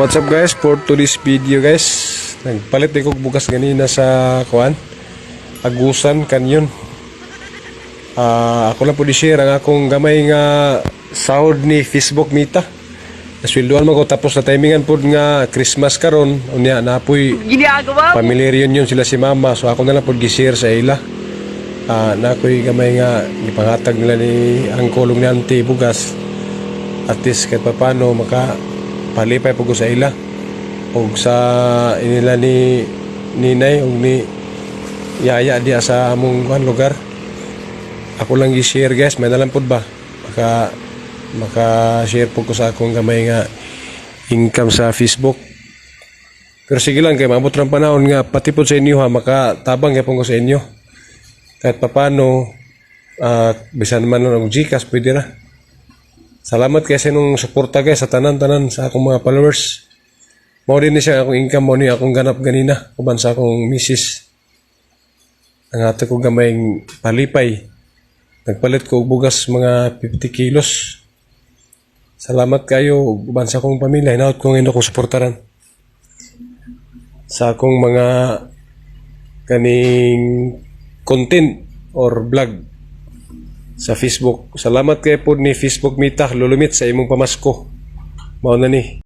What's up guys? For today's video guys. Nagpalit din ko bukas ganina sa kuan Agusan kanyon Ah, Ako lang po di share ang akong gamay nga sahod ni Facebook Mita. Naswilduan mo ko tapos na timingan po nga Christmas karon. Unya na po'y mo. family reunion sila si mama. So ako na lang po gi-share sa ila. Ah, na ako'y gamay nga ipangatag nila ni ang kulong ni auntie bugas. At least kahit pa paano maka palipay po ko sa ila. O sa inila ni ninay o ni yaya diya sa among lugar. Ako lang gi-share guys. May nalang po ba? Maka maka share po ko sa akong gamay nga income sa Facebook. Pero sige lang kay maabot ng panahon nga pati po sa inyo ha makatabang kay po ko sa inyo. Kahit papano uh, bisan man ng Gcash pwede na salamat kasi nung suporta guys sa tanan-tanan sa akong mga followers. Mao din ni siya akong income mo ni akong ganap ganina kuban sa akong misis. Ang ato ko gamayng palipay. Nagpalit ko og bugas mga 50 kilos. Salamat kayo uban sa akong pamilya. Hinaut ko ngayon ako suportaran. Sa akong mga kaning content or vlog sa Facebook. Salamat kay po ni Facebook Mita lulumit sa imong pamasko. Mao na ni.